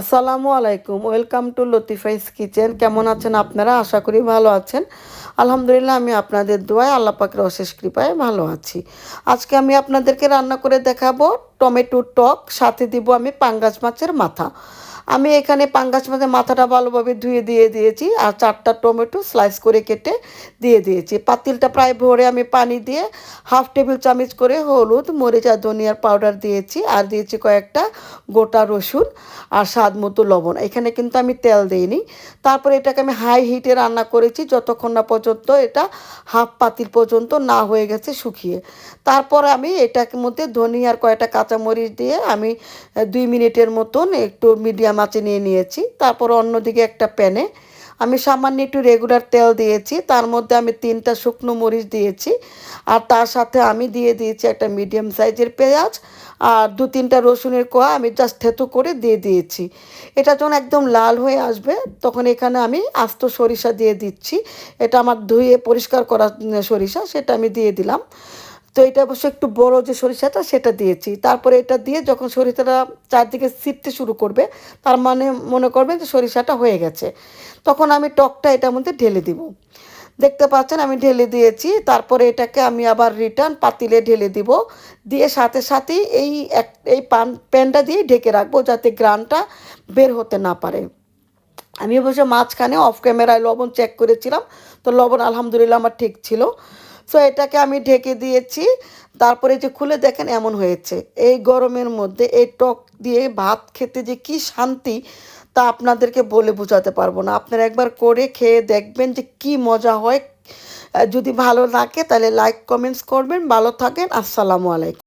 আসসালামু আলাইকুম, welcome to লতিফাইস kitchen. কেমন আছেন আপনারা? আশা করি ভালো আছেন। আলহামদুলিল্লাহ, আমি আপনাদের দোয়ায় আল্লাপাকের অশেষ কৃপায় ভালো আছি। আজকে আমি আপনাদেরকে রান্না করে দেখাবো টমেটো টক, সাথে দিব আমি পাঙ্গাস মাছের মাথা। আমি এখানে পাঙ্গাস মাছের মাথাটা ভালোভাবে ধুয়ে দিয়ে দিয়েছি আর চারটা টমেটো স্লাইস করে কেটে দিয়ে দিয়েছি। পাতিলটা প্রায় ভরে আমি পানি দিয়ে হাফ টেবিল চামচ করে হলুদ, মরিচ আর ধনিয়ার পাউডার দিয়েছি আর দিয়েছি কয়েকটা গোটা রসুন আর স্বাদ মতো লবণ। এখানে কিন্তু আমি তেল দিইনি। তারপরে এটাকে আমি হাই হিটে রান্না করেছি যতক্ষণ না পর্যন্ত এটা হাফ পাতিল পর্যন্ত না হয়ে গেছে শুকিয়ে। তারপর আমি এটার মধ্যে ধনিয়ার কয়েকটা কাঁচামরিচ দিয়ে আমি দুই মিনিটের মতন একটু মিডিয়াম আঁচে নিয়ে নিয়েছি, তারপর অন্যদিকে একটা প্যানে। আমি সামান্য একটু রেগুলার তেল দিয়েছি, তার মধ্যে আমি তিনটা শুকনো মরিচ দিয়েছি, আর তার সাথে আমি দিয়ে দিয়েছি একটা মিডিয়াম সাইজের পেঁয়াজ, আর দু তিনটা রসুনের কোয়া আমি জাস্ট থেতু করে দিয়ে দিয়েছি। এটা যখন একদম লাল হয়ে আসবে, তখন এখানে আমি আস্ত সরিষা দিয়ে দিচ্ছি। এটা আমার ধুয়ে পরিষ্কার করা সরিষা, সেটা আমি দিয়ে দিলাম। তো এটা অবশ্য একটু বড় যে সরিষাটা, সেটা দিয়েছি। তারপরে এটা দিয়ে যখন সরিষাটা চারদিকে ছিটতে শুরু করবে, তার মানে মনে করবেন যে সরিষাটা হয়ে গেছে। তখন আমি টকটা এটার মধ্যে ঢেলে দিব। দেখতে পাচ্ছেন, আমি ঢেলে দিয়েছি। তারপরে এটাকে আমি আবার রিটার্ন পাতিলে ঢেলে দিব। দিয়ে সাথে সাথেই এই এক, এই পান, প্যানটা দিয়ে ঢেকে রাখব যাতে গ্রানটা বের হতে না পারে। আমি অবশ্য মাঝখানে অফ ক্যামেরায় লবণ চেক করেছিলাম, তো লবণ আলহামদুলিল্লাহ আমার ঠিক ছিল। সো এটাকে আমি ঢেকে দিয়েছি, তারপরে যে খুলে দেখেন এমন হয়েছে। এই গরমের মধ্যে এই টক দিয়ে ভাত খেতে যে কি শান্তি, তা আপনাদেরকে বলে বোঝাতে পারব না। আপনারা একবার করে খেয়ে দেখবেন যে কি মজা হয়। যদি ভালো লাগে তাহলে লাইক কমেন্টস করবেন। ভালো থাকেন, আসসালামু আলাইকুম।